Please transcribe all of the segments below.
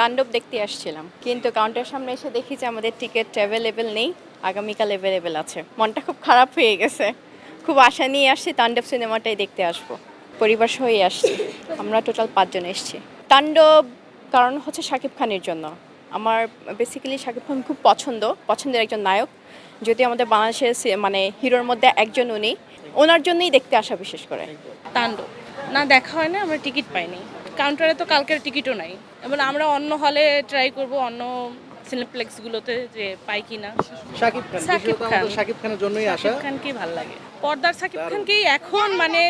তাণ্ডব দেখতে আসছিলাম। কিন্তু কাউন্টার সামনে এসে দেখি যে আমাদের টিকিট অ্যাভেলেবেল নেই, আগামীকাল অ্যাভেলেবেল আছে। মনটা খুব খারাপ হয়ে গেছে। খুব আশা নিয়ে আসছি তাণ্ডব সিনেমাটাই দেখতে আসব। পরিবার সহই আসছি। আমরা টোটাল পাঁচজন এসেছি। তাণ্ডব, কারণ হচ্ছে শাকিব খানের জন্য। আমার বেসিক্যালি শাকিব খান খুব পছন্দ, পছন্দের একজন নায়ক। যদি আমাদের বাংলাদেশের মানে হিরোর মধ্যে একজন উনি ওনার জন্যই দেখতে আসা বিশেষ করে। তাণ্ডব। না, দেখা হয় না, আমরা টিকিট পাইনি। কাউন্টারে তো কালকের টিকিটও নাই। এবং আমরা অন্য হলে ট্রাই করব অন্য সিনেপ্লেক্সগুলোতে যে পাই কি না শাকিব খান বিশেষত খান। শাকিব খানের জন্যই আসা। শাকিব খানকেই ভালো লাগে। পর্দার শাকিব খানকেই এখন মানে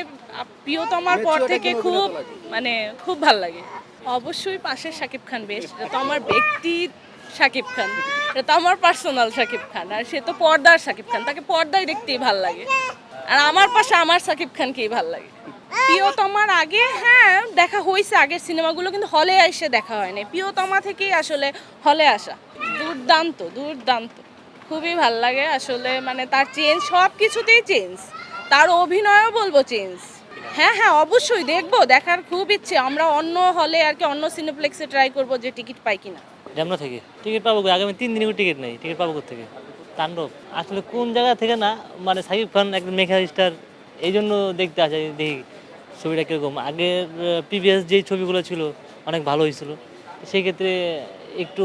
প্রিয়তমার পর থেকে খুব মানে খুব ভালো লাগে। অবশ্যই পাশের শাকিব খান বেশ এটা তো আমার ব্যক্তি শাকিব খান। এটা তো আমার পার্সোনাল শাকিব খান। আর সে তো পর্দার শাকিব খান। তাকে পর্দায় দেখতেই ভালো লাগে। আর আমার পাশে আমার শাকিব খানকেই ভালো লাগে। প্রিয়তমার আগে হ্যাঁ দেখা হয়েছে আগের সিনেমাগুলো কিন্তু হলে এসে দেখা হয়নি প্রিয়তমা থেকেই আসলে হলে আসা। দুর্দান্ত দুর্দান্ত। খুবই ভালো লাগে আসলে মানে তার চেঞ্জ সব কিছুতেই চেঞ্জ। তার অভিনয়ও বলব চেঞ্জ। হ্যাঁ হ্যাঁ অবশ্যই দেখব, দেখার খুব ইচ্ছে। আমরা অন্য হলে আর কি, অন্য সিনেপ্লেক্সে ট্রাই করব যে টিকিট পাই কিনা। ড্যামরা থেকে। টিকিট পাবো? আগামী তিন দিনের টিকিট নেই। টিকিট পাবো থেকে তাণ্ডব। আসলে কোন জায়গা থেকে না মানে সাকিব খান একজন মেঘা স্টার এই জন্য দেখতে আসে, দেখি। ছবিটা কীরকম? আগের প্রিভিয়াস যেই ছবিগুলো ছিল অনেক ভালো হয়েছিল। সেই ক্ষেত্রে একটু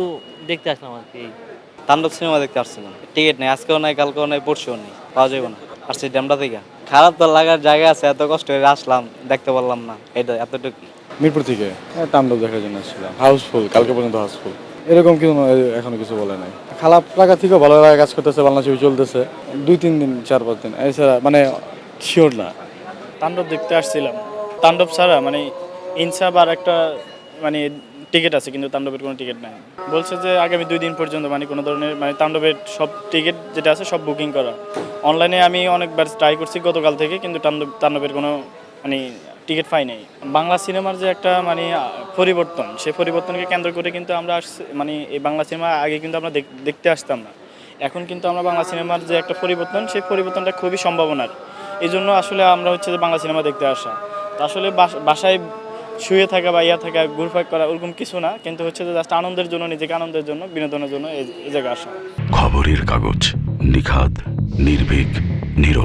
দেখতে আসলাম আর কি। তাণ্ডব সিনেমা দেখতে আসছিলাম টিকিট নেই আজকেও নাই কালকেও নাই পরশুও নেই পাওয়া যাবে না। আর সেই ড্যামটা থেকে। খারাপ তো লাগার জায়গা আছে এত কষ্ট করে আসলাম দেখতে পারলাম না। এটা এতটুকু। মিরপুর থেকে? হ্যাঁ, তাণ্ডব দেখার জন্য আসছিলাম। হাউসফুল কালকে পর্যন্ত হাউসফুল। এরকম কিছু এখনও কিছু বলে নাই। খারাপ লাগা থেকেও ভালো লাগা কাজ করতেছে বাংলা ছবি চলতেছে। দুই তিন দিন চার পাঁচ দিন। এছাড়া মানে শিওর না। তাণ্ডব দেখতে আসছিলাম। তাণ্ডব ছাড়া মানে ইনসাব আর একটা মানে টিকিট আছে, কিন্তু তাণ্ডবের কোনো টিকিট নাই। বলছে যে আগামী দুই দিন পর্যন্ত মানে কোনো ধরনের মানে তাণ্ডবের সব টিকিট যেটা আছে সব বুকিং করা। অনলাইনে আমি অনেকবার ট্রাই করছি গতকাল থেকে, কিন্তু তাণ্ডব, তাণ্ডবের কোনো মানে টিকিট পাই নাই। বাংলা সিনেমার যে একটা মানে পরিবর্তন সেই পরিবর্তনকে কেন্দ্র করে কিন্তু আমরা মানে এই বাংলা সিনেমা আগে কিন্তু আমরা দেখতে আসতাম না। এখন কিন্তু আমরা বাংলা সিনেমার যে একটা পরিবর্তন, সেই পরিবর্তনটা খুবই সম্ভাবনার। এই জন্য আসলে আমরা হচ্ছে যে বাংলা সিনেমা দেখতে আসা। তো আসলে বাসায় শুয়ে থাকা বা ইয়া থাকা ঘুরফাক করা ওরকম কিছু না, কিন্তু হচ্ছে যে জাস্ট আনন্দের জন্য, নিজেকে আনন্দের জন্য, বিনোদনের জন্য এই জায়গায় আসা। খবরের কাগজ, নিখাদ, নির্ভীক নিরপেক্ষ